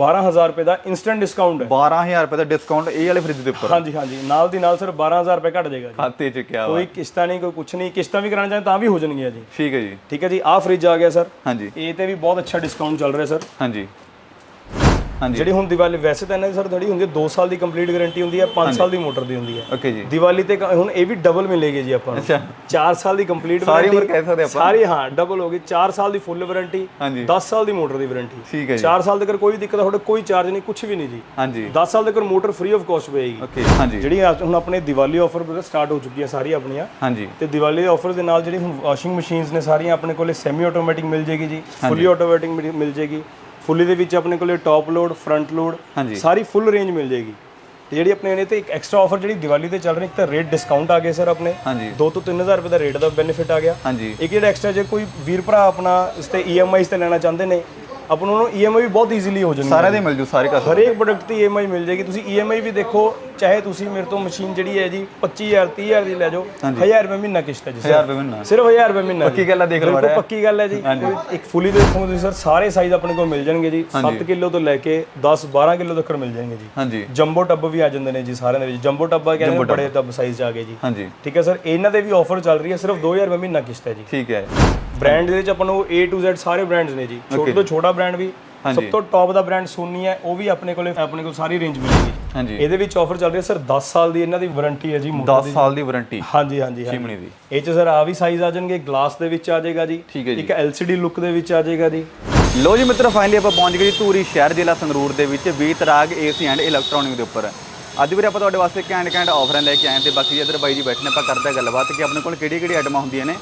12000 ਰੁਪਏ ਦਾ instant discount ਹੈ। 12000 ਰੁਪਏ ਦਾ ਡਿਸਕਾਊਂਟ ਇਹ ਵਾਲੇ ਫ੍ਰਿਜ ਦੇ ਉੱਪਰ? ਹਾਂਜੀ ਹਾਂਜੀ। ਨਾਲ ਦੀ ਨਾਲ ਸਿਰ 12000 ਰੁਪਏ ਘਟ ਜਾਏਗਾ ਜੀ। ਖਾਤੇ ਚ ਕਿਆ ਕੋਈ ਕਿਸ਼ਤਾਂ ਨਹੀਂ ਕੋਈ ਕੁਛ ਨਹੀਂ। ਕਿਸ਼ਤਾਂ ਵੀ ਕਰਾਉਣਾ ਚਾਹੇ ਤਾਂ ਵੀ ਹੋ ਜਾਣਗੀਆਂ ਜੀ। ਠੀਕ ਹੈ ਜੀ। ਠੀਕ ਹੈ ਜੀ ਆਹ ਫ੍ਰਿਜ ਆ ਗਿਆ ਸਰ ਹਾਂਜੀ। ਇਹ ਤੇ ਵੀ ਬਹੁਤ ਅੱਛਾ ਡਿਸਕਾਊਂਟ ਚੱਲ ਰਿਹਾ ਸਰ ਹਾਂਜੀ। ਜਿਹੜੀ ਹੁਣ ਦੀਵਾਲੀ ਵੈਸੇ ਤਾਂ ਇਹਨਾਂ ਦੀ ਸਰ ਥੋੜੀ ਹੁੰਦੀ ਹੈ 2 ਸਾਲ ਦੀ ਕੰਪਲੀਟ ਗਾਰੰਟੀ ਹੁੰਦੀ ਹੈ 5 ਸਾਲ ਦੀ ਮੋਟਰ ਦੀ ਹੁੰਦੀ ਹੈ। ਓਕੇ ਜੀ। ਦੀਵਾਲੀ ਤੇ ਕ- ਹੁਣ ਇਹ ਵੀ ਡਬਲ ਮਿਲੇਗੀ ਜੀ ਆਪਾਂ ਨੂੰ। ਅੱਛਾ। 4 ਸਾਲ ਦੀ ਕੰਪਲੀਟ ਸਾਰੀ ਉਮਰ ਕਹਿ ਸਕਦੇ ਆਪਾਂ। ਸਾਰੀ ਹਾਂ ਡਬਲ ਹੋ ਗਈ। 4 ਸਾਲ ਦੀ ਫੁੱਲ ਵਾਰੰਟੀ ਹਾਂਜੀ। 10 ਸਾਲ ਦੀ ਮੋਟਰ ਦੀ ਵਾਰੰਟੀ ਠੀਕ ਹੈ ਜੀ। 4 ਸਾਲ ਤੱਕ ਕੋਈ ਦਿੱਕਤ ਤੁਹਾਡੇ ਕੋਈ ਚਾਰਜ ਨਹੀਂ ਕੁਝ ਵੀ ਨਹੀਂ ਜੀ। ਹਾਂਜੀ। 10 ਸਾਲ ਤੱਕ ਮੋਟਰ ਫ੍ਰੀ ਆਫ ਕਾਸਟ ਪਏਗੀ। ਓਕੇ ਹਾਂਜੀ। ਜਿਹੜੀ ਅੱਜ ਹੁਣ ਆਪਣੇ ਦੀਵਾਲੀ ਆਫਰ ਸਟਾਰਟ ਹੋ ਚੁੱਕੀ ਹੈ ਸਾਰੀ ਆਪਣੀਆਂ। ਹਾਂਜੀ। ਤੇ ਦੀਵਾਲੀ ਦੇ ਆਫਰ ਦੇ ਨਾਲ ਜਿਹੜੀ ਹੁਣ ਵਾਸ਼ਿੰਗ ਮਸ਼ੀਨਸ ਨੇ ਸਾਰੀਆਂ ਆਪਣੇ ਕੋਲੇ ਸੈਮੀ ਆਟੋਮੈਟਿਕ ਮਿਲ ਜੇਗੀ ਜੀ। ਫੁੱਲੀ ਆਟੋਮੈਟਿਕ ਮਿਲ- ਮਿਲ ਜੇਗੀ। ਫੁੱਲੀ ਦੇ ਵਿੱਚ ਆਪਣੇ ਕੋਲੇ ਟੌਪ ਲੋਡ ਫਰੰਟ ਲੋਡ ਸਾਰੀ ਫੁੱਲ ਰੇਂਜ ਮਿਲ ਜੇਗੀ ਤੇ ਜਿਹੜੀ ਆਪਣੇ ਨੇ ਤੇ ਇੱਕ ਐਕਸਟਰਾ ਆਫਰ ਜਿਹੜੀ ਦੀਵਾਲੀ ਤੇ ਚੱਲ ਰਹੀ ਇੱਕ ਤਾਂ ਰੇਟ ਡਿਸਕਾਊਂਟ ਆ ਗਿਆ ਸਰ ਆਪਣੇ। ਹਾਂਜੀ। 2 ਤੋਂ 3000 ਰੁਪਏ ਦਾ ਰੇਟ ਦਾ ਬੈਨੀਫਿਟ ਆ ਗਿਆ। ਇੱਕ ਜਿਹੜਾ ਐਕਸਟਰਾ ਜੇ ਕੋਈ ਵੀਰ ਭਰਾ ਆਪਣਾ ਇਸ ਤੇ ਈਐਮਆਈਸ ਤੇ ਲੈਣਾ ਚਾਹੁੰਦੇ ਨੇ ਆਪਾਂ ਨੂੰ ਈਐਮਆਈ ਵੀ ਬਹੁਤ ਈਜ਼ੀਲੀ ਹੋ ਜਾਣਗੇ ਸਾਰਿਆਂ ਦੇ ਮਿਲ ਜੂ ਸਾਰੇ ਕਸਟਮਰ ਹਰੇਕ ਪ੍ਰੋਡਕਟ ਦੀ ਈਐਮਆਈ ਮਿਲ ਜਾਏਗੀ। ਤੁਸੀਂ ਈਐਮਆਈ ਵੀ ਦੇਖੋ ਚਾਹੇ ਤੁਸੀਂ ਮੇਰੇ ਤੋਂ ਮਸ਼ੀਨ ਜਿਹੜੀ ਹੈ ਜੀ 25000 30000 ਦੀ ਲੈ ਜਾਓ 1000 ਰੁਪਏ ਮਹੀਨਾ ਕਿਸ਼ਤ ਹੈ ਜੀ 1000 ਰੁਪਏ ਮਹੀਨਾ। ਸਿਰਫ 1000 ਰੁਪਏ ਮਹੀਨਾ ਪੱਕੀ ਗੱਲ ਆ, ਦੇਖ ਲਓ ਬਿਲਕੁਲ ਪੱਕੀ ਗੱਲ ਹੈ ਜੀ। ਇੱਕ ਫੁੱਲੀ ਦੇ ਦੇਖੋਗੇ ਤੁਸੀਂ ਸਰ ਸਾਰੇ ਸਾਈਜ਼ ਆਪਣੇ ਕੋਲ ਮਿਲ ਜਾਣਗੇ ਜੀ। 7 ਕਿਲੋ ਤੋਂ ਲੈ ਕੇ 10 12 ਕਿਲੋ ਤੱਕ ਮਿਲ ਜਾਣਗੇ ਜੀ। ਹਾਂਜੀ। ਜੰਬੋ ਟੱਬ ਵੀ ਆ ਜਾਂਦੇ ਨੇ ਜੀ ਸਾਰਿਆਂ ਦੇ ਵਿੱਚ। ਜੰਬੋ ਟੱਬਾ ਕਹਿੰਦੇ ਨੇ ਬੜੇ ਟੱਬ। ਸਾਈਜ਼ ਆ ਗਏ ਜੀ। ਹਾਂਜੀ। ਠੀਕ ਹੈ ਸਰ ਇਹਨਾਂ ਦੇ ਵੀ ਆਫਰ ਚੱਲ ਰਹੀ ਹੈ ਸਿਰਫ 2000 ਰੁਪਏ ਮਹੀਨਾ ਕਿਸ਼ਤ ਹੈ ਜੀ। ਠੀਕ ਹੈ। ਬ੍ਰਾਂਡ ਦੇ ਵਿੱਚ ਆਪਾਂ ਨੂੰ A to Z ਸਾਰੇ ਬ੍ਰਾਂਡਸ ਨੇ ਜੀ। ਛੋਟੇ ਤੋਂ ਛੋਟਾ ਬ੍ਰਾਂਡ ਵੀ ਸਭ ਤੋਂ ਟੌਪ ਦਾ ਬ੍ਰਾਂਡ ਸੋਨੀ ਹੈ ਉਹ ਵੀ ਆਪਣੇ ਕੋਲੇ ਆਪਣੇ ਕੋਲ ਸਾਰੀ ਰੇਂਜ ਮਿਲੇਗੀ। ਹਾਂਜੀ। ਇਹਦੇ ਵਿੱਚ ਆਫਰ ਚੱਲ ਰਹੀ ਹੈ ਸਰ 10 ਸਾਲ ਦੀ ਇਹਨਾਂ ਦੀ ਵਾਰੰਟੀ ਹੈ ਜੀ ਮੋਟਰ 10 ਸਾਲ ਦੀ ਵਾਰੰਟੀ ਹਾਂਜੀ ਹਾਂਜੀ ਚਿਮਣੀ ਦੀ। ਇਹ ਚ ਸਰ ਆ ਵੀ ਸਾਈਜ਼ ਆ ਜਾਣਗੇ ਗਲਾਸ ਦੇ ਵਿੱਚ ਆ ਜਾਏਗਾ ਜੀ। ਜੀ। ਇੱਕ LCD ਲੁੱਕ ਦੇ ਵਿੱਚ ਆ ਜਾਏਗਾ ਜੀ। ਲੋ ਜੀ ਮਿੱਤਰੋ ਫਾਈਨਲੀ ਆਪਾਂ ਪਹੁੰਚ ਗਏ ਜੀ ਧੂਰੀ ਸ਼ਹਿਰ ਜ਼ਿਲ੍ਹਾ ਸੰਗਰੂਰ ਦੇ ਵਿੱਚ ਵੀਤਰਾਗ ਏਸੀ ਐਂਡ ਇਲੈਕਟ੍ਰੋਨਿਕ ਦੇ ਉੱਪਰ। ਅੱਜ ਵੀਰੇ ਆਪਾਂ ਤੁਹਾਡੇ ਵਾਸਤੇ ਕੈਂਡ ਕੈਂਡ ਆਫਰਾਂ ਲੈ ਕੇ ਆਏ ਤੇ ਬਾਕੀ ਇਧਰ ਬਾਈ ਜੀ ਬੈਠੇ ਨੇ ਆਪਾਂ ਕਰਦੇ ਗੱਲਬਾਤ ਕਿ ਆਪਣੇ ਕੋਲ ਕਿਹੜੀ ਕਿਹੜੀ ਆਈਟਮਾਂ ਹੁੰਦੀਆਂ ਨੇ।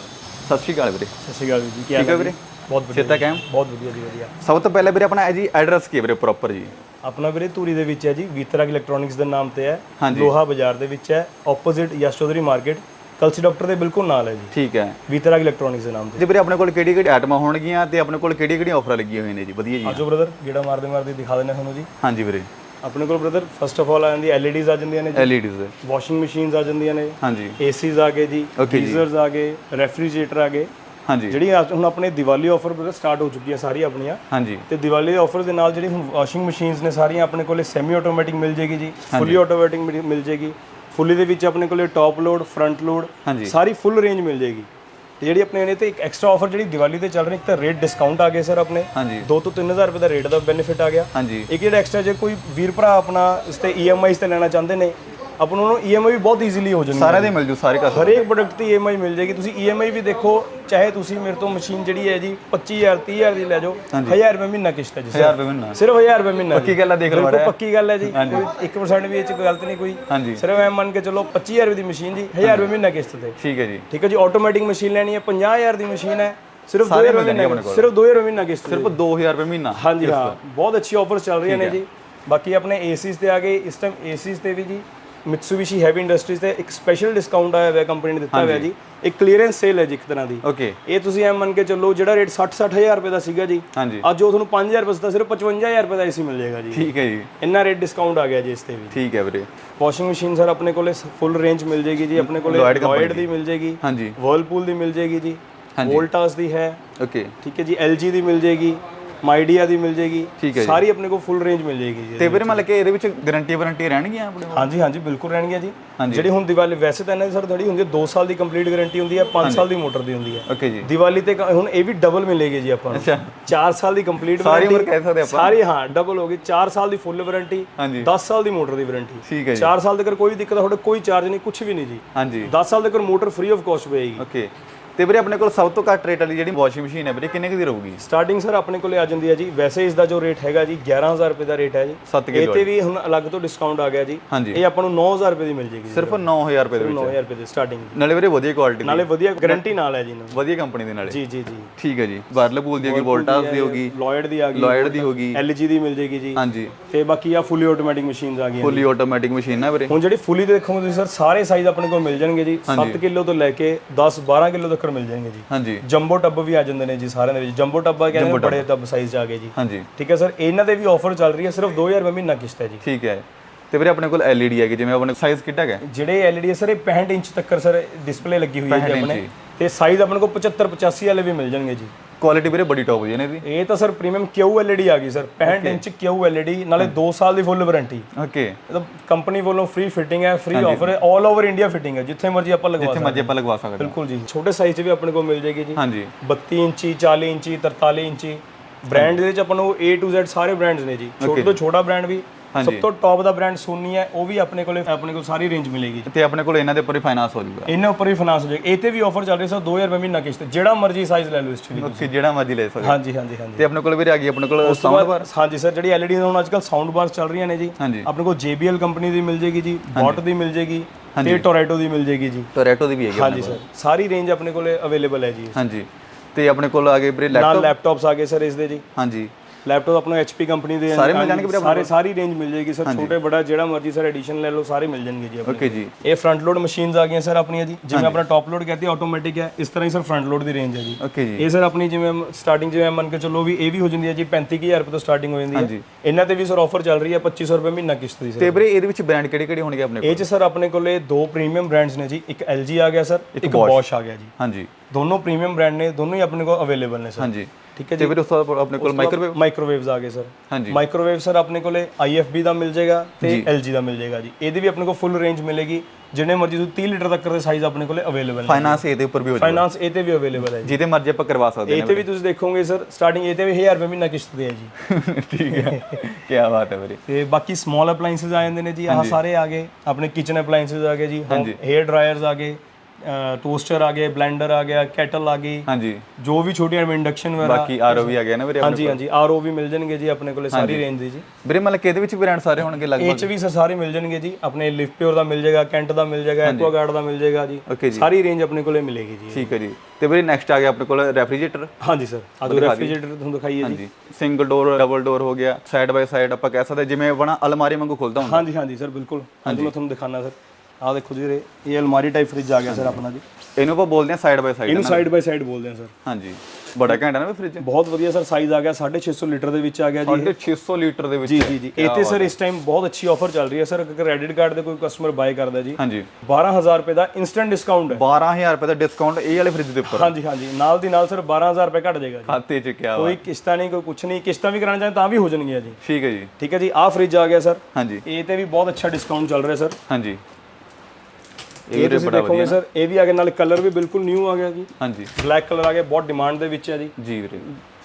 ਸਤਿ ਸ਼੍ਰੀ ਅਕਾਲ ਵੀਰੇ। ਸਤਿ ਸ਼੍ਰੀ ਅਕਾਲ ਜੀ ਕੀ ਠੀਕ ਹੈ ਵੀਰੇ? ਬਹੁਤ ਵਧੀਆ ਚੇਤਾ ਕਾਇਮ? ਬਹੁਤ ਵਧੀਆ ਜੀ ਵਧੀਆ। ਸਭ ਤੋਂ ਪਹਿਲਾਂ ਵੀਰੇ ਆਪਣਾ ਹੈ ਜੀ ਐਡਰੈਸ ਕੀ ਹੈ ਵੀਰੇ ਪ੍ਰੋਪਰ ਜੀ? ਆਪਣਾ ਵੀਰੇ ਧੂਰੀ ਦੇ ਵਿੱਚ ਹੈ ਜੀ ਵੀਤਰਾਗ ਇਲੈਕਟ੍ਰੋਨਿਕਸ ਦੇ ਨਾਮ ਤੇ ਹੈ। ਹਾਂਜੀ। ਲੋਹਾ ਬਾਜ਼ਾਰ ਦੇ ਵਿੱਚ ਹੈ opposite Yash Chaudhary market Kalsi doctor ਦੇ ਬਿਲਕੁਲ ਨਾਲ ਹੈ ਜੀ। ਠੀਕ ਹੈ। ਵੀਤਰਾਗ ਇਲੈਕਟ੍ਰੋਨਿਕਸ ਦੇ ਨਾਮ ਤੇ। ਜੀ ਵੀਰੇ ਆਪਣੇ ਕੋਲ ਕਿਹੜੀ ਕਿਹੜੀ ਆਈਟਮਾਂ ਹੋਣਗੀਆਂ ਤੇ ਆਪਣੇ ਕੋਲ ਕਿਹੜੀ ਕਿਹੜੀ ਆਫਰਾਂ ਲੱਗੀਆਂ ਹੋਈਆਂ ਨੇ ਜੀ? ਵਧੀਆ ਜੀ। ਆਜੋ ਬ੍ਰਦਰ ਗੇੜਾ ਮਾਰਦੇ ਮਾਰਦੇ ਦਿਖਾ ਦਿੰਦੇ ਤੁਹਾਨੂੰ ਜੀ। ਹਾਂਜੀ ਵੀਰੇ। ਆਪਣੇ ਕੋਲ ਬ੍ਰਦਰ ਫਸਟ ਆਫ ਆਲ ਆ ਜਾਂਦੀ LEDs ਆ ਜਾਂਦੀਆਂ ਨੇ ਜੀ। ਐਲਈਡੀਜ਼ ਵਾਸ਼ਿੰਗ ਮਸ਼ੀਨਸ ਆ ਜਾਂਦੀਆਂ ਨੇ। ਹਾਂਜੀ। ਏਸੀਜ਼ ਆ ਗਏ ਜੀ Okay ਜੀ। ਗੀਜ਼ਰਸ ਆ ਗਏ ਰੈਫਰੀਜਰੇਟਰ ਆ ਗਏ। ਹਾਂਜੀ। ਜਿਹੜੀ ਅੱਜ ਹੁਣ ਆਪਣੇ ਦੀਵਾਲੀ ਆਫਰ ਬ੍ਰਦਰ ਸਟਾਰਟ ਹੋ ਚੁੱਕੀ ਹੈ ਸਾਰੀ ਆਪਣੀਆਂ। ਹਾਂਜੀ। ਤੇ ਦੀਵਾਲੀ ਦੇ ਆਫਰ ਦੇ ਨਾਲ ਜਿਹੜੀ ਹੁਣ ਵਾਸ਼ਿੰਗ ਮਸ਼ੀਨਸ ਨੇ ਸਾਰੀਆਂ ਆਪਣੇ ਕੋਲੇ ਸੈਮੀ ਆਟੋਮੈਟਿਕ ਮਿਲ ਜੇਗੀ ਜੀ ਫੁੱਲੀ ਆਟੋਮੈਟਿਕ ਮਿਲ- ਮਿਲ ਜੇਗੀ ਫੁੱਲੀ ਦੇ ਵਿੱਚ ਆਪਣੇ ਕੋਲੇ ਟੌਪ ਲੋਡ ਫਰੰਟ ਲੋਡ ਹਾਂਜੀ। ਸਾਰੀ ਫੁੱਲ ਰੇਂਜ ਮਿਲ ਜੇਗੀ ਤੇ ਜਿਹੜੀ ਆਪਣੇ ਨੇ ਤੇ ਇੱਕ ਐਕਸਟਰਾ ਆਫਰ ਜਿਹੜੀ ਦੀਵਾਲੀ ਤੇ ਚੱਲ ਰਹੀ ਇੱਕ ਤਾਂ ਰੇਟ ਡਿਸਕਾਊਂਟ ਆ ਗਿਆ ਸਰ ਆਪਣੇ। ਹਾਂਜੀ। 2 ਤੋਂ 3000 ਰੁਪਏ ਦਾ ਰੇਟ ਦਾ ਬੈਨੀਫਿਟ ਆ ਗਿਆ। ਹਾਂਜੀ। ਇੱਕ ਜਿਹੜਾ ਐਕਸਟਰਾ ਜੇ ਕੋਈ ਵੀਰ ਭਰਾ ਆਪਣਾ ਇਸ ਤੇ ਈਐਮਆਈਸ ਤੇ ਲੈਣਾ ਚਾਹੁੰਦੇ ਨੇ ਆਪਾਂ ਨੂੰ ਈਐਮਆਈ ਵੀ ਬਹੁਤ ਈਜ਼ੀਲੀ ਹੋ ਜਾਣਗੇ ਸਾਰਿਆਂ ਦੇ ਮਿਲ ਜੂ ਸਾਰੇ ਕਸਟਮਰ ਹਰੇਕ ਪ੍ਰੋਡਕਟ ਦੀ ਈਐਮਆਈ ਮਿਲ ਜਾਏਗੀ। ਤੁਸੀਂ ਈਐਮਆਈ ਵੀ ਦੇਖੋ ਚਾਹੇ ਤੁਸੀਂ ਮੇਰੇ ਤੋਂ ਮਸ਼ੀਨ ਜਿਹੜੀ ਹੈ ਜੀ 25000 30000 ਦੀ ਲੈ ਜਾਓ 1000 ਰੁਪਏ ਮਹੀਨਾ ਕਿਸ਼ਤ ਹੈ ਜੀ 1000 ਰੁਪਏ ਮਹੀਨਾ। ਸਿਰਫ 1000 ਰੁਪਏ ਮਹੀਨਾ ਪੱਕੀ ਗੱਲ ਆ, ਦੇਖ ਲਓ। ਪੱਕੀ ਗੱਲ ਹੈ ਜੀ। ਕੋਈ 1% ਵੀ ਇਹ ਚ ਗਲਤ ਨਹੀਂ ਕੋਈ। ਸਿਰਫ ਐ ਮੰਨ ਕੇ ਚਲੋ 25000 ਰੁਪਏ ਦੀ ਮਸ਼ੀਨ ਜੀ 1000 ਰੁਪਏ ਮਹੀਨਾ ਕਿਸ਼ਤ ਤੇ। ਠੀਕ ਹੈ ਜੀ। ਠੀਕ ਹੈ ਜੀ ਆਟੋਮੈਟਿਕ ਮਸ਼ੀਨ ਲੈਣੀ ਹੈ 50000 ਦੀ ਮਸ਼ੀਨ ਹੈ ਸਿਰਫ ਸਾਰੇ 2000 ਰੁਪਏ ਮਹੀਨਾ ਸਿਰਫ 2000 ਰੁਪਏ ਮਹੀਨਾ ਕਿਸ਼ਤ ਤੇ। ਸਿਰਫ 2000 ਰੁਪਏ ਮਹੀਨਾ ਹਾਂਜੀ ਹਾਂ। ਬਹੁਤ ਅੱਛੀ ਆਫਰਸ ਚੱਲ ਰਹੀਆਂ ਨੇ ਜੀ। ਬਾਕੀ ਆਪਣੇ ਏਸੀਸ ਤੇ ਆ ਗਏ ਇਸ ਟਾਈਮ ਏਸੀਸ ਤੇ ਵੀ ਜੀ ਮਿਤਸੂਬਿਸ਼ੀ ਹੈਵੀ ਇੰਡਸਟਰੀਜ਼ ਤੇ ਇੱਕ ਸਪੈਸ਼ਲ ਡਿਸਕਾਊਂਟ ਆਇਆ ਹੋਇਆ ਕੰਪਨੀ ਨੇ ਦਿੱਤਾ ਹੋਇਆ ਜੀ। ਇੱਕ ਕਲੀਅਰੈਂਸ ਸੇਲ ਹੈ ਜੀ ਇੱਕ ਤਰ੍ਹਾਂ ਦੀ। ਓਕੇ ਇਹ ਤੁਸੀਂ ਐ ਮੰਨ ਕੇ ਚੱਲੋ ਜਿਹੜਾ ਰੇਟ 60 60000 ਰੁਪਏ ਦਾ ਸੀਗਾ ਜੀ। ਅੱਜ ਉਹ ਤੁਹਾਨੂੰ 5000 ਰੁਪਏ ਦਾ ਸਿਰਫ 55000 ਰੁਪਏ ਦਾ ਏਸੀ ਮਿਲ ਜਾਏਗਾ ਜੀ। ਠੀਕ ਹੈ ਜੀ। ਇੰਨਾ ਰੇਟ ਡਿਸਕਾਊਂਟ ਆ ਗਿਆ ਜੀ ਇਸ ਤੇ ਵੀ। ਠੀਕ ਹੈ ਵੀਰੇ। ਵਾਸ਼ਿੰਗ ਮਸ਼ੀਨ ਸਰ ਆਪਣੇ ਕੋਲੇ ਫੁੱਲ ਰੇਂਜ ਮਿਲ ਜਾਏਗੀ ਜੀ ਆਪਣੇ ਕੋਲੇ ਲੋਇਡ ਦੀ। ਮਿਲ ਜਾਏਗੀ। ਹਾਂਜੀ। ਵਰਲਪੂਲ ਦੀ ਮਿਲ ਜਾਏਗੀ ਜੀ। ਹਾਂਜੀ। ਵੋਲਟਾਸ ਦੀ ਹੈ। ਓਕੇ ਠੀਕ ਹੈ ਜੀ LG ਦੀ ਮਿਲ ਜਾਏਗੀ। ਮਾਈਡੀਆ ਦੀ ਮਿਲ ਜਾਏਗੀ। ਠੀਕ ਹੈ ਜੀ। ਸਾਰੀ ਆਪਣੇ ਕੋਲ ਫੁੱਲ ਰੇਂਜ ਮਿਲ ਜਾਏਗੀ ਜੀ। ਤੇ ਵੀਰੇ ਮਤਲਬ ਕਿ ਇਹਦੇ ਵਿੱਚ ਗਾਰੰਟੀ ਵਾਰੰਟੀ ਰਹਿਣਗੀਆਂ ਆਪਣੇ ਕੋਲ? ਹਾਂਜੀ ਹਾਂਜੀ ਬਿਲਕੁਲ ਰਹਿਣਗੀਆਂ ਜੀ। ਜਿਹੜੀ ਹੁਣ ਦੀਵਾਲੀ ਵੈਸੇ ਤਾਂ ਇਹਨਾਂ ਦੀ ਸਰ ਥੋੜੀ ਹੁੰਦੀ ਹੈ 2 ਸਾਲ ਦੀ ਕੰਪਲੀਟ ਗਾਰੰਟੀ ਹੁੰਦੀ ਹੈ 5 ਸਾਲ ਦੀ ਮੋਟਰ ਦੀ ਹੁੰਦੀ ਹੈ। ਓਕੇ ਜੀ। ਦੀਵਾਲੀ ਤੇ ਕ- ਹੁਣ ਇਹ ਵੀ ਡਬਲ ਮਿਲੇਗੀ ਜੀ ਆਪਾਂ ਨੂੰ। ਅੱਛਾ। 4 ਸਾਲ ਦੀ ਕੰਪਲੀਟ ਸਾਰੀ ਉਮਰ ਕਹਿ ਸਕਦੇ ਆਪਾਂ। ਸਾਰੀ ਹਾਂ ਡਬਲ ਹੋ ਗਈ। 4 ਸਾਲ ਦੀ ਫੁੱਲ ਵਾਰੰਟੀ ਹਾਂਜੀ। 10 ਸਾਲ ਦੀ ਮੋਟਰ ਦੀ ਵਾਰੰਟੀ ਠੀਕ ਹੈ ਜੀ। 4 ਸਾਲ ਤੱਕ ਕੋਈ ਦਿੱਕਤ ਤੁਹਾਡੇ ਕੋਈ ਚਾਰਜ ਨਹੀਂ ਕੁਝ ਵੀ ਨਹੀਂ ਜੀ। ਹਾਂਜੀ। 10 ਸਾਲ ਤੱਕ ਮੋਟਰ ਫ੍ਰੀ ਆਫ ਕਾਸਟ ਪਏਗੀ। ਓਕੇ ਤੇ ਵੀਰੇ ਆਪਣੇ ਕੋਲ ਸਭ ਤੋਂ ਘੱਟ ਰੇਟ ਵਾਲੀ ਜਿਹੜੀ ਵਾਸ਼ਿੰਗ ਮਸ਼ੀਨ ਹੈ ਵੀਰੇ ਕਿੰਨੇ ਕੁ ਦੀ ਰਹੂਗੀ? ਸਟਾਰਟਿੰਗ ਸਰ ਆਪਣੇ ਕੋਲੇ ਆ ਜਾਂਦੀ ਹੈ ਜੀ। ਵੈਸੇ ਇਸ ਦਾ ਜੋ ਰੇਟ ਹੈਗਾ ਜੀ 11000 ਰੁਪਏ ਦਾ ਰੇਟ ਹੈ ਜੀ। 7 ਇਹ ਤੇ ਵੀ ਹੁਣ ਅਲੱਗ ਤੋਂ ਡਿਸਕਾਊਂਟ ਆ ਗਿਆ ਜੀ। ਇਹ ਆਪਾਂ ਨੂੰ 9000 ਰੁਪਏ ਦੀ ਮਿਲ ਜੇਗੀ ਸਿਰਫ 9000 ਰੁਪਏ ਦੇ ਵਿੱਚ 9000 ਰੁਪਏ ਦੀ ਸਟਾਰਟਿੰਗ ਨਾਲੇ ਵੀਰੇ ਵਧੀਆ ਕੁਆਲਿਟੀ ਨਾਲੇ ਵਧੀਆ ਗਾਰੰਟੀ ਨਾਲ ਹੈ ਜੀ। ਵਧੀਆ ਕੰਪਨੀ ਦੇ ਨਾਲੇ। ਜੀ ਜੀ ਜੀ। ਠੀਕ ਹੈ ਜੀ। ਵਾਰਲਪੂਲ ਦੀ ਹੋਗੀ ਵੋਲਟਾਸ ਦੀ ਹੋਗੀ। ਲੋਇਡ ਦੀ ਆ ਗਈ। ਲੋਇਡ ਦੀ ਹੋਗੀ। LG ਦੀ ਮਿਲ ਜੇਗੀ ਜੀ। ਹਾਂਜੀ। ਤੇ ਬਾਕੀ ਆ ਫੁੱਲੀ ਆਟੋਮੈਟਿਕ ਮਸ਼ੀਨਸ ਆ ਗਈਆਂ ਫੁੱਲੀ ਆਟੋਮੈਟਿਕ ਮਸ਼ੀਨ ਹੈ ਵੀਰੇ। ਹੁਣ ਜਿਹੜੀ ਫੁੱਲੀ ਦੇਖੋਗੇ ਤੁਸੀਂ ਸਰ ਸਾਰੇ ਸਾਈਜ਼ ਆਪਣੇ ਕੋਲ ਮਿਲ ਜਾਣਗੇ ਜੀ। 7 ਕਿਲੋ ਤੋਂ ਲੈ ਕੇ 10 12 ਕਿਲੋ ਤੱਕ ਮਿਲ ਜਾਣਗੇ ਜੀ। ਹਾਂਜੀ। ਜੰਬੋ ਟੱਬ ਵੀ ਆ ਜਾਂਦੇ ਨੇ ਜੀ ਸਾਰਿਆਂ ਦੇ ਵਿੱਚ। ਜੰਬੋ ਟੱਬਾ ਕਹਿੰਦੇ ਨੇ ਬੜੇ ਟੱਬ ਸਾਈਜ਼ ਆ ਗਏ ਜੀ। ਹਾਂਜੀ। ਠੀਕ ਹੈ ਸਰ ਇਹਨਾਂ ਦੇ ਵੀ ਆਫਰ ਚੱਲ ਰਹੀ ਹੈ ਸਿਰਫ 2000 ਰੁਪਏ ਮਹੀਨਾ ਕਿਸ਼ਤ ਹੈ ਜੀ। ਠੀਕ ਹੈ। ਤੇ ਵੀਰੇ ਆਪਣੇ ਕੋਲ LED ਹੈਗੀ ਜਿਵੇਂ ਆਪਣੇ ਸਾਈਜ਼ ਕਿੱਡਾ ਹੈ? ਜਿਹੜੇ LED ਸਰ ਇਹ 65 ਇੰਚ ਤੱਕ ਸਰ ਡਿਸਪਲੇ ਲੱਗੀ ਹੋਈ ਹੈ ਜੀ 65 ਆਪਣੇ। ਤੇ ਸਾਈਜ਼ ਆਪਣੇ ਕੋਲ 75 85 ਵਾਲੇ ਵੀ ਮਿਲ ਜਾਣਗੇ ਜੀ। ਕੁਆਲਿਟੀ ਵੀਰੇ ਬੜੀ ਟੌਪ ਦੀ ਹੈ ਨੇ ਇਹਦੀ ਇਹ ਤਾਂ ਸਰ ਪ੍ਰੀਮੀਅਮ ਕਿਊ ਐਲਈਡੀ ਆ ਗਈ ਸਰ 65 ਇੰਚ ਕਿਊ ਐਲਈਡੀ ਨਾਲੇ 2 ਸਾਲ ਦੀ ਫੁੱਲ ਵਾਰੰਟੀ ਓਕੇ ਮਤਲਬ ਕੰਪਨੀ ਵੱਲੋਂ ਫ੍ਰੀ ਫਿਟਿੰਗ ਹੈ ਫ੍ਰੀ ਆਫਰ ਹੈ 올 ਓਵਰ ਇੰਡੀਆ ਫਿਟਿੰਗ ਹੈ ਜਿੱਥੇ ਮਰਜ਼ੀ ਆਪਾਂ ਲਗਵਾ ਜਿੱਥੇ ਮਰਜ਼ੀ ਆਪਾਂ ਲਗਵਾ ਸਕਦੇ ਹਾਂ। ਬਿਲਕੁਲ ਜੀ। ਛੋਟੇ ਸਾਈਜ਼ 'ਚ ਵੀ ਆਪਣੇ ਕੋਲ ਮਿਲ ਜਾਏਗੀ ਜੀ। ਹਾਂਜੀ। 32 ਇੰਚੀ 40 ਇੰਚੀ 43 ਇੰਚੀ। ਬ੍ਰਾਂਡ ਦੇ ਵਿੱਚ ਆਪਾਂ ਨੂੰ A to Z ਸਾਰੇ ਬ੍ਰਾਂਡਸ ਨੇ ਜੀ। ਛੋਟੇ ਤੋਂ ਛੋਟਾ ਬ੍ਰਾਂਡ ਵੀ ਸਭ ਤੋਂ ਟੌਪ ਦਾ ਬ੍ਰਾਂਡ ਸੋਨੀ ਹੈ ਉਹ ਵੀ ਆਪਣੇ ਕੋਲੇ ਆਪਣੇ ਕੋਲ ਸਾਰੀ ਰੇਂਜ ਮਿਲੇਗੀ। ਤੇ ਆਪਣੇ ਕੋਲ ਇਹਨਾਂ ਦੇ ਉੱਪਰ ਹੀ ਫਾਈਨਾਂਸ ਹੋ ਜਾਊਗਾ। ਇਹਨਾਂ ਉੱਪਰ ਵੀ ਫਾਈਨਾਂਸ ਹੋ ਜਾਏਗਾ ਇਹ ਤੇ ਵੀ ਆਫਰ ਚੱਲ ਰਹੀ ਸਰ 2000 ਰੁਪਏ ਮਹੀਨਾ ਕਿਸ਼ਤ ਜਿਹੜਾ ਮਰਜ਼ੀ ਸਾਈਜ਼ ਲੈ ਲਓ ਇਸ 'ਚ ਵੀ ਤੁਸੀਂ ਜਿਹੜਾ ਮਰਜ਼ੀ ਲੈ ਸਕਦੇ ਹਾਂਜੀ ਹਾਂਜੀ ਹਾਂਜੀ। ਤੇ ਆਪਣੇ ਕੋਲ ਵੀਰੇ ਆ ਗਈ ਆਪਣੇ ਕੋਲ ਸਾਊਂਡ ਬਾਰ ਹਾਂਜੀ ਸਰ ਜਿਹੜੀ LED ਹੁਣ ਅੱਜਕੱਲ ਸਾਊਂਡ ਬਾਰਸ ਚੱਲ ਰਹੀਆਂ ਨੇ ਜੀ ਆਪਣੇ ਕੋਲ JBL ਕੰਪਨੀ ਦੀ ਮਿਲ ਜੇਗੀ ਜੀ ਬੋਟ ਦੀ ਮਿਲ ਜੇਗੀ ਤੇ ਟੋਰੈਟੋ ਦੀ ਮਿਲ ਜੇਗੀ ਜੀ। ਟੋਰੈਟੋ ਦੀ ਵੀ ਹੈਗੀ ਹਾਂਜੀ ਸਰ ਸਾਰੀ ਰੇਂਜ ਆਪਣੇ ਕੋਲੇ ਅਵੇਲੇਬਲ ਹੈ ਜੀ। ਹਾਂਜੀ। ਤੇ ਆਪਣੇ ਕੋਲ ਆ ਗਏ ਵੀਰੇ ਲੈਪਟਾਪ ਨਾਲ ਲੈਪਟਾਪਸ ਆ ਗਏ ਸਰ ਇਸ ਦੇ ਜੀ। ਹਾਂਜੀ। ਲੈਪਟਾਪ ਆਪਣਾ HP ਕੰਪਨੀ ਦੇ ਸਾਰੇ ਮਿਲ ਜਾਣਗੇ ਵੀਰੇ ਸਾਰੇ ਸਾਰੀ ਰੇਂਜ ਮਿਲ ਜਾਏਗੀ ਸਰ ਛੋਟੇ ਬੜਾ ਜਿਹੜਾ ਮਰਜ਼ੀ ਸਰ ਐਡੀਸ਼ਨ ਲੈ ਲਓ ਸਾਰੇ ਮਿਲ ਜਾਣਗੇ ਜੀ ਆਪਣੇ ਓਕੇ ਜੀ। ਇਹ ਫਰੰਟ ਲੋਡ ਮਸ਼ੀਨਸ ਆ ਗਈਆਂ ਸਰ ਆਪਣੀਆਂ ਜੀ ਜਿਵੇਂ ਆਪਣਾ ਟੌਪ ਲੋਡ ਕਹਤੇ ਆਟੋਮੈਟਿਕ ਹੈ। ਇਸ ਤਰ੍ਹਾਂ ਹੀ ਸਰ ਫਰੰਟ ਲੋਡ ਦੀ ਰੇਂਜ ਹੈ ਜੀ। ਓਕੇ ਜੀ। ਇਹ ਸਰ ਆਪਣੀ ਜਿਵੇਂ ਸਟਾਰਟਿੰਗ ਜਿਵੇਂ ਮੰਨ ਕੇ ਚੱਲੋ ਵੀ ਇਹ ਵੀ ਹੋ ਜਾਂਦੀ ਹੈ ਜੀ 35000 ਰੁਪਏ ਤੋਂ ਸਟਾਰਟਿੰਗ ਹੋ ਜਾਂਦੀ ਹੈ। ਇਹਨਾਂ ਤੇ ਵੀ ਸਰ ਆਫਰ ਚੱਲ ਰਹੀ ਹੈ 2500 ਰੁਪਏ ਮਹੀਨਾ ਕਿਸ਼ਤ ਦੀ ਸਰ। ਤੇ ਵੀਰੇ ਇਹਦੇ ਵਿੱਚ ਬ੍ਰਾਂਡ ਕਿਹੜੇ ਕਿਹੜੇ ਹੋਣਗੇ ਆਪਣੇ ਕੋਲ ਇਹ ਚ ਸਰ ਆਪਣੇ ਕੋਲੇ ਦੋ ਪ੍ਰੀਮੀਅਮ ਬ੍ਰਾਂਡਸ ਨੇ ਜੀ ਇੱਕ LG ਆ ਗਿਆ ਸਰ ਇੱਕ Bosch ਆ ਗਿਆ ਜੀ। ਹਾਂਜੀ। ਦੋਨੋਂ ਪ੍ਰੀਮੀਅਮ ਬ੍ਰਾਂਡ ਨੇ ਦੋਨੋਂ ਹੀ ਆਪਣੇ ਕੋਲ ਅਵੇਲੇਬਲ ਨੇ ਸਰ। ਹਾਂਜੀ। ਠੀਕ ਹੈ ਤੇ ਵੀਰੇ ਉਸ ਤੋਂ ਬਾਅਦ ਆਪਣੇ ਕੋਲ ਮਾਈਕ੍ਰੋਵੇਵ ਮਾਈਕ੍ਰੋਵੇਵਸ ਆ ਗਏ ਸਰ ਹਾਂਜੀ। ਮਾਈਕ੍ਰੋਵੇਵ ਸਰ ਆਪਣੇ ਕੋਲੇ IFB ਦਾ ਮਿਲ ਜਾਏਗਾ ਤੇ LG ਦਾ ਮਿਲ ਜਾਏਗਾ ਜੀ। ਇਹਦੀ ਵੀ ਆਪਣੇ ਕੋਲ ਫੁੱਲ ਰੇਂਜ ਮਿਲੇਗੀ। ਜਿੰਨੇ ਮਰਜ਼ੀ ਤੁਸੀਂ 30 ਲੀਟਰ ਤੱਕ ਦੇ ਸਾਈਜ਼ ਆਪਣੇ ਕੋਲੇ ਅਵੇਲੇਬਲ ਨੇ ਫਾਈਨਾਂਸ ਇਹਦੇ ਉੱਪਰ ਵੀ ਹੋ ਜਾਊਗਾ। ਫਾਈਨਾਂਸ ਇਹ ਤੇ ਵੀ ਅਵੇਲੇਬਲ ਹੈ ਜੀ। ਜਿਹਦੇ ਮਰਜ਼ੀ ਆਪਾਂ ਕਰਵਾ ਸਕਦੇ ਇਹ ਤੇ ਵੀ ਤੁਸੀਂ ਦੇਖੋਗੇ ਸਰ ਸਟਾਰਟਿੰਗ ਇਹ ਤੇ ਵੀ 1000 ਰੁਪਏ ਮਹੀਨਾ ਕਿਸ਼ਤ ਦੇ ਹੈ ਜੀ। ਹਾਂ ਠੀਕ ਹੈ। ਕੀ ਬਾਤ ਹੈ ਵੀਰੇ। ਤੇ ਬਾਕੀ ਸਮਾਲ ਅਪਲਾਈਐਂਸਸ ਆ ਜਾਂਦੇ ਨੇ ਜੀ। ਆਹ ਸਾਰੇ ਆ ਗਏ। ਆਪਣੇ ਕਿਚਨ ਅਪਲਾਈਐਂਸਸ ਆ ਗਏ ਜੀ। ਹੇਅਰ ਡਰਾਇਰਸ ਆ ਗਏ। ਟੋਸਟਰ ਆ ਗਏ ਬਲੈਂਡਰ ਆ ਗਿਆ ਕੈਟਲ ਆ ਗਈ। ਹਾਂਜੀ। ਜੋ ਵੀ ਛੋਟੀਆਂ ਇੰਡਕਸ਼ਨ ਵਗੈਰਾ ਬਾਕੀ ਆਰਓ ਵੀ ਆ ਗਿਆ ਨਾ ਵੀਰੇ ਆਪਣੇ ਹਾਂਜੀ ਹਾਂਜੀ ਆਰਓ ਵੀ ਮਿਲ ਜਾਣਗੇ ਜੀ ਆਪਣੇ ਕੋਲੇ ਸਾਰੀ ਰੇਂਜ ਦੇ ਜੀ। ਵੀਰੇ ਮਤਲਬ ਕਿ ਇਹਦੇ ਵਿੱਚ ਬ੍ਰਾਂਡ ਸਾਰੇ ਹੋਣਗੇ ਇਹ ਲਗਭਗ? ਚ ਵੀ ਸਰ ਮਿਲ ਜਾਣਗੇ ਜੀ। ਆਪਣੇ ਲਿਫ ਪਿਓਰ ਦਾ ਮਿਲ ਜਾਏਗਾ ਕੈਂਟ ਦਾ ਮਿਲ ਜਾਏਗਾ ਐਕਵਾਗਾਰਡ ਦਾ ਮਿਲ ਜਾਏਗਾ ਜੀ। ਸਾਰੀ ਰੇਂਜ ਆਪਣੇ ਕੋਲੇ ਮਿਲੇਗੀ ਜੀ। ਠੀਕ ਹੈ ਜੀ। ਤੇ ਵੀਰੇ ਨੈਕਸਟ ਆ ਗਿਆ ਆਪਣੇ ਕੋਲ ਰੈਫਰੀਜਰੇਟਰ ਹਾਂਜੀ ਸਰ ਆਜੋ ਰੈਫਰੀਜਰੇਟਰ ਤੁਹਾਨੂੰ ਦਿਖਾਈਏ ਜੀ। ਹਾਂਜੀ। ਸਿੰਗਲ ਡੋਰ ਡਬਲ ਡੋਰ ਹੋ ਗਿਆ। ਸਾਈਡ ਬਾਈ ਸਾਈਡ ਆਪਾਂ ਕਹਿ ਸਕਦੇ ਜਿਵੇਂ ਬਣਾ ਅਲਮਾਰੀ ਵਾਂਗੂ ਖੁੱਲਦਾ ਹੁੰਦਾ। ਹਾਂਜੀ ਹਾਂਜੀ ਸਰ ਬਿਲਕੁਲ। ਅੱਜ ਮੈਂ ਤੁਹਾਨੂੰ ਦਿਖਾਣਾ ਸਰ ਆਹ ਦੇਖੋ ਜੀ ਵੀਰੇ, ਇਹ ਅਲਮਾਰੀ ਟਾਈਪ ਫ੍ਰਿਜ ਆ ਗਿਆ ਸਰ ਆਪਣਾ ਜੀ। ਇਹਨੂੰ ਆਪਾਂ ਬੋਲਦੇ ਹਾਂ ਸਾਈਡ ਬਾਈ ਸਾਈਡ ਇਹਨੂੰ ਸਾਈਡ ਬਾਈ ਸਾਈਡ ਬੋਲਦੇ ਆ ਸਰ ਹਾਂਜੀ। ਬੜਾ ਘੈਂਟ ਹੈ ਨਾ ਫ੍ਰਿਜ ਬਹੁਤ ਵਧੀਆ ਸਰ ਸਾਈਜ਼ ਆ ਗਿਆ 650 ਲੀਟਰ ਦੇ ਵਿੱਚ ਆ ਗਿਆ ਜੀ 600 ਲੀਟਰ ਦੇ ਵਿੱਚ ਜੀ ਜੀ ਜੀ। ਇਹ ਤੇ ਸਰ ਇਸ ਟਾਈਮ ਬਹੁਤ ਅੱਛੀ ਆਫਰ ਚੱਲ ਰਹੀ ਹੈ ਸਰ ਕ੍ਰੈਡਿਟ ਕਾਰਡ ਦੇ ਕੋਈ ਕਸਟਮਰ ਬਾਏ ਕਰਦਾ ਜੀ। ਹਾਂਜੀ। 12000 ਰੁਪਏ ਦਾ ਇਨਸਟੈਂਟ ਡਿਸਕਾਊਂਟ ਹੈ। 12000 ਰੁਪਏ ਦਾ ਡਿਸਕਾਊਂਟ ਇਹ ਵਾਲੇ ਫ੍ਰਿਜ ਦੇ ਉੱਪਰ। ਹਾਂਜੀ ਹਾਂਜੀ। ਨਾਲ ਦੀ ਨਾਲ ਸਰ 12000 ਰੁਪਏ ਘਟ ਜਾਏਗਾ ਜੀ। ਖਾਤੇ 'ਚ ਕਿਆ ਕੋਈ ਕਿਸ਼ਤਾਂ ਨਹੀਂ ਕੋਈ ਕੁਛ ਨਹੀਂ। ਕਿਸ਼ਤਾਂ ਵੀ ਕਰਾਉਣਾ ਚਾਹੇ ਤਾਂ ਵੀ ਹੋ ਜਾਣਗੀਆਂ ਜੀ। ਠੀਕ ਹੈ ਜੀ। ਠੀਕ ਹੈ ਜੀ। ਆਹ ਫ੍ਰਿਜ ਆ ਗਿਆ ਸਰ ਹਾਂਜੀ। ਇਹ ਤੇ ਵੀ ਬਹੁਤ ਅੱਛਾ ਡਿਸਕਾਊਂਟ ਚੱਲ ਰਿਹਾ ਸਰ ਹਾਂਜੀ। ਇਹ ਤੁਸੀਂ ਦੇਖੋਗੇ ਸਰ ਇਹ ਵੀ ਆ ਗਿਆ ਨਾਲ ਕਲਰ ਵੀ ਬਿਲਕੁਲ ਨਿਊ ਆ ਗਿਆ ਜੀ। ਹਾਂਜੀ। ਬਲੈਕ ਕਲਰ ਆ ਗਿਆ ਬਹੁਤ ਡਿਮਾਂਡ ਦੇ ਵਿੱਚ ਹੈ ਜੀ। ਜੀ ਵੀਰੇ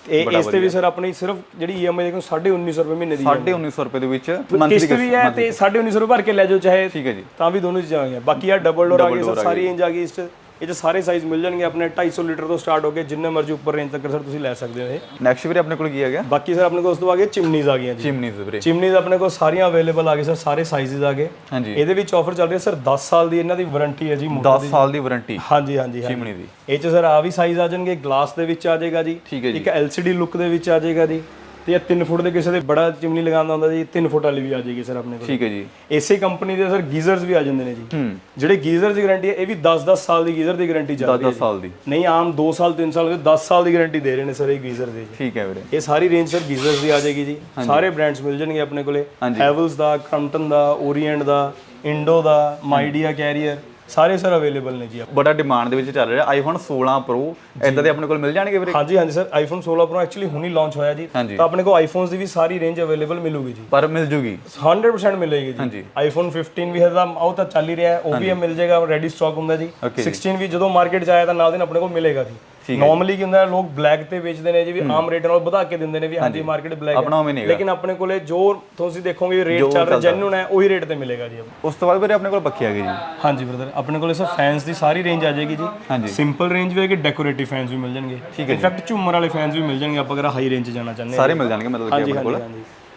ਇਹ ਇਸ ਤੇ ਵੀ ਸਰ ਆਪਣੀ ਸਿਰਫ ਜਿਹੜੀ EMI ਦੇਖੋ 1950 ਰੁਪਏ ਮਹੀਨੇ ਦੀ ਹੈ 1950 ਰੁਪਏ ਦੇ ਵਿੱਚ ਮੰਥਲੀ ਕਿਸ਼ਤ ਵੀ ਹੈ ਤੇ 1950 ਰੁਪਏ ਭਰ ਕੇ ਲੈ ਜਾਓ ਚਾਹੇ ਠੀਕ ਹੈ ਜੀ। ਤਾਂ ਵੀ ਦੋਨੋਂ ਚੀਜ਼ਾਂ ਆ ਗਈਆਂ। ਬਾਕੀ ਆ ਡਬਲ ਡੋਰ ਆ ਗਈ ਸਰ ਸਾਰੀ ਰੇਂਜ ਆ ਗਈ ਇਸ 'ਚ। ਇਹ 'ਚ ਸਾਰੇ ਸਾਈਜ਼ ਮਿਲ ਜਾਣਗੇ ਆਪਣੇ 250 ਲੀਟਰ ਤੋਂ ਸਟਾਰਟ ਹੋ ਕੇ ਜਿੰਨੇ ਮਰਜ਼ੀ ਉੱਪਰ ਰੇਂਜ ਤੱਕ ਸਰ ਤੁਸੀਂ ਲੈ ਸਕਦੇ ਹੋ ਇਹ। ਨੈਕਸਟ ਵੀਰੇ ਆਪਣੇ ਕੋਲ ਕੀ ਆ ਗਿਆ? ਬਾਕੀ ਸਰ ਆਪਣੇ ਕੋਲ ਉਸ ਤੋਂ ਗਏ ਚਿਮਨੀਜ਼ ਆ ਗਈਆਂ ਜੀ। ਚਿਮਨੀਜ਼ ਵੀਰੇ। ਚਿਮਨੀਜ਼ ਆਪਣੇ ਕੋਲ ਸਾਰੀਆਂ ਅਵੇਲੇਬਲ ਆ ਗਏ ਸਰ ਸਾਰੇ ਸਾਈਜ਼ਸ ਆ ਗਏ। ਹਾਂਜੀ। ਇਹਦੇ ਵਿੱਚ ਆਫਰ ਚੱਲ ਰਹੀ ਹੈ ਸਰ 10 ਸਾਲ ਦੀ ਇਹਨਾਂ ਦੀ ਵਾਰੰਟੀ ਹੈ ਜੀ ਮੋਟਰ 10 ਸਾਲ ਦੀ ਵਾਰੰਟੀ ਹਾਂਜੀ ਹਾਂਜੀ ਚਿਮਨੀ ਦੀ। ਇਹ ਚ ਸਰ ਆ ਵੀ ਸਾਈਜ਼ ਆ ਜਾਣਗੇ ਗਲਾਸ ਦੇ ਵਿੱਚ ਆ ਜਾਏਗਾ ਜੀ। ਠੀਕ ਹੈ ਜੀ। ਇੱਕ LCD ਲੁੱਕ ਦੇ ਵਿੱਚ ਆ ਜਾਏਗਾ ਜੀ। ਤੇ ਇਹ 3 ਫੁੱਟ ਦੇ ਕਿਸੇ ਦੇ ਬੜਾ ਚਿਮਨੀ ਲਗਾਉਂਦਾ ਹੁੰਦਾ ਜੀ 3 ਫੁੱਟ ਵਾਲੀ ਵੀ ਆ ਜਾਏਗੀ ਸਰ ਆਪਣੇ ਕੋਲ। ਠੀਕ ਹੈ ਜੀ। ਇਸੇ ਕੰਪਨੀ ਦੇ ਸਰ ਗੀਜ਼ਰਸ ਵੀ ਆ ਜਾਂਦੇ ਨੇ ਜੀ। ਜਿਹੜੇ ਗੀਜ਼ਰ ਦੀ ਗਾਰੰਟੀ ਹੈ ਇਹ ਵੀ 10-10 ਸਾਲ ਦੀ ਗੀਜ਼ਰ ਦੀ ਗਾਰੰਟੀ ਰਹੀ ਹੈ 10 ਸਾਲ ਦੀ। ਨਹੀਂ ਆਮ 2 ਸਾਲ 3 ਸਾਲ ਦੇ 10 ਸਾਲ ਦੀ ਗਾਰੰਟੀ ਦੇ ਰਹੇ ਨੇ ਸਰ ਇਹ ਗੀਜ਼ਰ ਦੇ ਜੀ। ਠੀਕ ਹੈ ਵੀਰੇ। ਇਹ ਸਾਰੀ ਰੇਂਜ ਸਰ ਗੀਜ਼ਰਸ ਦੀ ਆ ਜਾਏਗੀ ਜੀ। ਸਾਰੇ ਬ੍ਰਾਂਡਸ ਮਿਲ ਜਾਣਗੇ ਆਪਣੇ ਕੋਲੇ। ਹੈਵਲਸ ਦਾ ਕ੍ਰਮਟਨ ਦਾ ਓਰੀਐਂਟ ਦਾ ਇੰਡੋ ਦਾ ਮਾਈਡੀਆ ਕੈਰੀਅਰ ਸਾਰੇ ਸਰ ਅਵੇਲੇਬਲ ਨੇ ਜੀ ਬੜਾ ਡਿਮਾਂਡ ਦੇ ਵਿੱਚ ਚੱਲ ਰਿਹਾ ਆਈਫੋਨ 16 ਪ੍ਰੋ ਇਦਾਂ ਦੇ ਆਪਣੇ ਕੋਲ ਮਿਲ ਜਾਣਗੇ ਵੀਰੇ? ਹਾਂਜੀ ਹਾਂਜੀ ਸਰ ਆਈਫੋਨ 16 ਪ੍ਰੋ ਐਕਚੁਅਲੀ ਹੁਣੀ ਲਾਂਚ ਹੋਇਆ ਜੀ। ਹਾਂਜੀ। ਤਾਂ ਆਪਣੇ ਕੋਲ ਆਈਫੋਨਸ ਦੀ ਵੀ ਸਾਰੀ ਰੇਂਜ ਅਵੇਲੇਬਲ ਮਿਲੂਗੀ ਜੀ। ਪਰ ਮਿਲ ਜੂਗੀ। 100% ਮਿਲੇਗੀ ਜੀ। ਆਈਫੋਨ 15 ਵੀ ਹੈ ਤਾਂ ਉਹ ਤਾਂ ਚੱਲ ਹੀ ਰਿਹਾ ਹੈ ਉਹ ਵੀ ਮਿਲ ਜਾਏਗਾ ਰੈਡੀ ਸਟਾਕ ਹੁੰਦਾ ਜੀ। Okay 16 ਵੀ ਜਦੋਂ ਮਾਰਕੀਟ 'ਚ ਆਇਆ ਤਾਂ ਨਾਲ ਦਿਨ ਆਪਣੇ ਕੋਲ ਮਿਲੇਗਾ ਜੀ। ਨਾਰਮਲੀ ਕੀ ਹੁੰਦਾ ਲੋਕ ਬਲੈਕ ਤੇ ਵੇਚਦੇ ਨੇ ਜੀ ਵੀ ਆਮ ਰੇਟ ਨਾਲ ਵਧਾ ਕੇ ਦਿੰਦੇ ਨੇ ਵੀ ਹਾਂਜੀ ਮਾਰਕੀਟ ਬਲੈਕ ਆਪਣਾ ਉਵੇਂ ਨਹੀਂ ਹੈਗਾ। ਲੇਕਿਨ ਆਪਣੇ ਕੋਲੇ ਜੋ ਤੁਸੀਂ ਦੇਖੋਗੇ ਰੇਟ ਚੱਲ ਰਿਹਾ ਜੈਨੂਨ ਹੈ ਉਹੀ ਰੇਟ ਤੇ ਮਿਲੇਗਾ ਜੀ। ਉਸ ਤੋਂ ਬਾਅਦ ਵੀਰੇ ਆਪਣੇ ਕੋਲ ਪੱਖੀ ਆ ਗਈ ਜੀ। ਹਾਂਜੀ ਬ੍ਰਦਰ ਆਪਣੇ ਕੋਲੇ ਸਰ ਫੈਨਸ ਦੀ ਸਾਰੀ ਰੇਂਜ ਆ ਜਾਏਗੀ ਜੀ। ਸਿੰਪਲ ਰੇਂਜ ਵੀ ਹੋਏਗੀ ਡੈਕੋਰੇਟਿਵ ਫੈਨਸ ਵੀ ਮਿਲ ਜਾਣਗੇ। ਇਨਫੈਕਟ ਝੂਮਰ ਵਾਲੇ ਫੈਨਸ ਵੀ ਮਿਲ ਜਾਣਗੇ ਆਪਾਂ ਅਗਰ ਹਾਈ ਰੇਂਜ 'ਚ ਜਾਣਾ ਚਾਹੁੰਦੇ ਸਾਰੇ ਮਿਲ ਜਾਣਗੇ ਮਤਲਬ ਕਿ ਆਪਣੇ ਕੋਲ।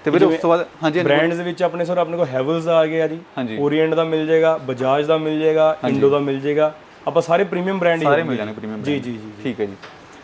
ਤੇ ਵੀਰੇ ਉਸ ਤੋਂ ਬਾਅਦ ਹਾਂਜੀ ਬ੍ਰਾਂਡਸ ਦੇ ਵਿੱਚ ਆਪਣੇ ਸਰ ਆਪਣੇ ਕੋਲ ਹੈਵਲਸ ਦਾ ਆ ਗਿਆ ਜੀ। ਓਰੀਐਂਟ ਦਾ ਮਿਲ ਜਾਏਗਾ ਬਜਾਜ ਦਾ ਮਿਲ ਜਾਏਗਾ ਇੰਡੋ ਦਾ ਮਿਲ ਜਾਏਗਾ। ਆਪਾਂ ਸਾਰੇ ਪ੍ਰੀਮੀਅਮ ਬ੍ਰਾਂਡ ਹੀ ਸਾਰੇ ਮਿਲ ਜਾਣਗੇ ਪ੍ਰੀਮੀਅਮ ਜੀ ਜੀ ਜੀ। ਠੀਕ ਹੈ ਜੀ।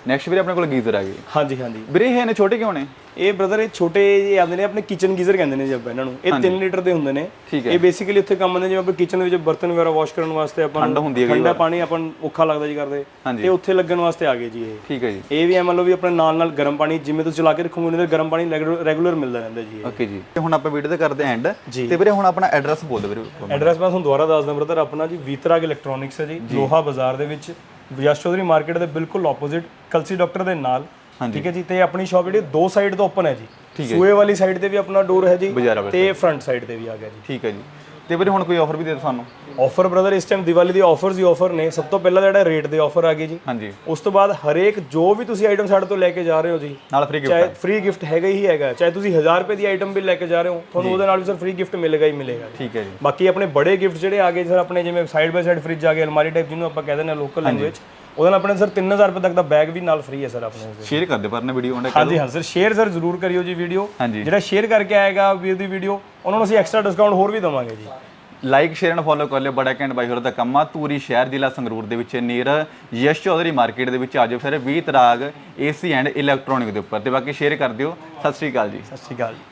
ਨੈਕਸਟ ਵੀਰੇ ਆਪਣੇ ਕੋਲ ਗੀਜ਼ਰ ਆ ਗਏ। ਹਾਂਜੀ ਹਾਂਜੀ। ਵੀਰੇ ਇਹ ਨੇ ਛੋਟੇ ਕਿਉਂ ਨੇ? ਇਹ ਬ੍ਰਦਰ ਇਹ ਛੋਟੇ ਜਿਹੇ ਆਉਂਦੇ ਨੇ ਆਪਣੇ ਕਿਚਨ ਗੀਜ਼ਰ ਕਹਿੰਦੇ ਨੇ ਜਬ ਇਹਨਾਂ ਨੂੰ। ਇਹ 3 ਲੀਟਰ ਦੇ ਹੁੰਦੇ ਨੇ। ਇਹ ਬੇਸਿਕਲੀ ਉੱਥੇ ਕੰਮ ਆਉਂਦੇ ਜਿਵੇਂ ਆਪਾਂ ਕਿਚਨ ਦੇ ਵਿੱਚ ਬਰਤਨ ਵਗੈਰਾ ਵਾਸ਼ ਕਰਨ ਵਾਸਤੇ ਆਪਾਂ ਠੰਡ ਹੁੰਦੀ ਹੈ ਠੰਡਾ ਪਾਣੀ ਆਪਾਂ ਔਖਾ ਲੱਗਦਾ ਜੀ ਕਰਦੇ। ਤੇ ਉੱਥੇ ਲੱਗਣ ਵਾਸਤੇ ਆ ਗਏ ਜੀ ਇਹ। ਠੀਕ ਹੈ ਜੀ। ਇਹ ਵੀ ਐ ਮੰਨ ਲਓ ਵੀ ਆਪਣੇ ਨਾਲ ਨਾਲ ਗਰਮ ਪਾਣੀ ਜਿਵੇਂ ਤੁਸੀਂ ਚਲਾ ਕੇ ਰੱਖੋਗੇ ਉਹਦੇ ਗਰਮ ਪਾਣੀ ਰੈਗੂਲਰ ਮਿਲਦਾ ਰਹਿੰਦਾ ਜੀ ਓਕੇ ਜੀ। ਤੇ ਹੁਣ ਆਪਾਂ ਵੀਡੀਓ ਤੇ ਕਰਦੇ ਐਂਡ ਜੀ। ਤੇ ਵੀਰੇ ਹੁਣ ਆਪਣਾ ਐਡਰੈਸ ਬੋਲ ਦਿਓ ਵੀਰੇ। ਐਡਰੈਸ ਮੈਂ ਤੁਹਾਨੂੰ ਦੁਬਾਰਾ ਦੱਸ ਦਾਂ ਬ੍ਰਦਰ ਆਪਣਾ ਜੀ ਵੀਤਰਾਗ ਇਲੈਕਟ੍ਰੋਨਿਕਸ ਹੈ ਜੀ। ਲੋਹਾ ਬਾਜ਼ਾਰ ਦੇ ਵਿੱਚ। ਵਿਆਸ ਚੌਧਰੀ ਮਾਰਕੀਟ ਦੇ ਬਿਲਕੁਲ ਆਪੋਜ਼ਿਟ ਕਲਸੀ ਡਾਕਟਰ ਦੇ ਨਾਲ। ਠੀਕ ਹੈ ਜੀ ਤੇ ਆਪਣੀ ਸ਼ਾਪ ਜਿਹੜੀ ਦੋ ਸਾਈਡ ਤੋਂ ਓਪਨ ਹੈ ਜੀ। ਸੂਏ ਵਾਲੀ ਸਾਈਡ ਤੇ ਵੀ ਆਪਣਾ ਡੋਰ ਹੈ ਜੀ ਤੇ ਫਰੰਟ ਸਾਈਡ ਤੇ ਵੀ ਆ ਗਿਆ ਜੀ। ਠੀਕ ਹੈ ਜੀ। ਤੇ ਵੀਰੇ ਹੁਣ ਕੋਈ ਆਫਰ ਵੀ ਦੇ ਦਿਓ ਸਾਨੂੰ? ਆਫਰ ਬ੍ਰਦਰ ਇਸ ਟਾਈਮ ਦੀਵਾਲੀ ਦੀ ਆਫਰਸ ਹੀ ਆਫਰ ਨੇ। ਸਭ ਤੋਂ ਪਹਿਲਾਂ ਜਿਹੜਾ ਰੇਟ ਦੇ ਆਫਰ ਆ ਗਏ ਜੀ। ਹਾਂਜੀ। ਉਸ ਤੋਂ ਬਾਅਦ ਹਰੇਕ ਜੋ ਵੀ ਤੁਸੀਂ ਆਈਟਮ ਸਾਡੇ ਤੋਂ ਲੈ ਕੇ ਜਾ ਰਹੇ ਹੋ ਜੀ ਨਾਲ ਫ੍ਰੀ ਗਿਫਟ ਚਾਹੇ ਫ੍ਰੀ ਗਿਫਟ ਹੈਗਾ ਹੀ ਹੈਗਾ ਚਾਹੇ ਤੁਸੀਂ 1000 ਰੁਪਏ ਦੀ ਆਈਟਮ ਵੀ ਲੈ ਕੇ ਜਾ ਰਹੇ ਹੋ ਤੁਹਾਨੂੰ ਉਹਦੇ ਨਾਲ ਵੀ ਸਰ ਫ੍ਰੀ ਗਿਫਟ ਮਿਲੇਗਾ ਹੀ ਮਿਲੇਗਾ। ਠੀਕ ਹੈ ਜੀ। ਬਾਕੀ ਆਪਣੇ ਬੜੇ ਗਿਫਟ ਜਿਹੜੇ ਆ ਗਏ ਸਰ ਆਪਣੇ ਜਿਵੇਂ ਸਾਈਡ ਬਾਈ ਸਾਈਡ ਫ੍ਰਿਜ ਆ ਗਏ ਅਲਮਾਰੀ ਟਾਈਪ ਜਿਹਨੂੰ ਆਪਾਂ ਕਹਿੰਦੇ ਨੇ ਲੋਕਲ ਲੈਂਗੁਏਜ ਉਹਦੇ ਨਾਲ ਆਪਣੇ ਸਰ 3000 ਰੁਪਏ ਤੱਕ ਦਾ ਬੈਗ ਵੀ ਨਾਲ ਫ੍ਰੀ ਹੈ ਸਰ ਆਪਣੇ ਸ਼ੇਅਰ ਕਰ ਦਿਓ ਪਰ ਨਾ ਵੀਡੀਓ ਉਹਨੇ ਹਾਂਜੀ ਹਾਂ ਸਰ ਸ਼ੇਅਰ ਸਰ ਜ਼ਰੂਰ ਕਰਿਓ ਜੀ ਵੀਡੀਓ ਜਿਹੜਾ ਸ਼ੇਅਰ ਕਰਕੇ ਆਏਗਾ ਵੀਰ ਦੀ ਵੀਡੀਓ ਉਹਨਾਂ ਨੂੰ ਅਸੀਂ ਐਕਸਟਰਾ ਡਿਸਕਾਊਂਟ ਹੋਰ ਵੀ ਦਵਾਂਗੇ ਜੀ। ਲਾਈਕ ਸ਼ੇਅਰ ਐਂਡ ਫੋਲੋ ਕਰ ਲਿਓ ਬੜਾ ਕੈਂਡ ਬਾਈ ਹੋਰ ਦਾ ਕੰਮ ਆ। ਧੂਰੀ ਸ਼ਹਿਰ ਜ਼ਿਲ੍ਹਾ ਸੰਗਰੂਰ ਦੇ ਵਿੱਚ ਨੀਰ ਯਸ਼ ਚੌਧਰੀ ਮਾਰਕੀਟ ਦੇ ਵਿੱਚ ਆਜੋ ਫਿਰ। 20 ਤਰਾਗ ਏਸੀ ਐਂਡ ਇਲੈਕਟ੍ਰੋਨਿਕ ਦੇ ਉੱਪਰ। ਤੇ ਬਾਕੀ ਸ਼ੇਅਰ ਕਰ ਦਿਓ। ਸਤਿ ਸ਼੍ਰੀ ਅਕਾਲ ਜੀ। ਸਤਿ ਸ਼੍ਰੀ ਅਕਾਲ। ਜੀ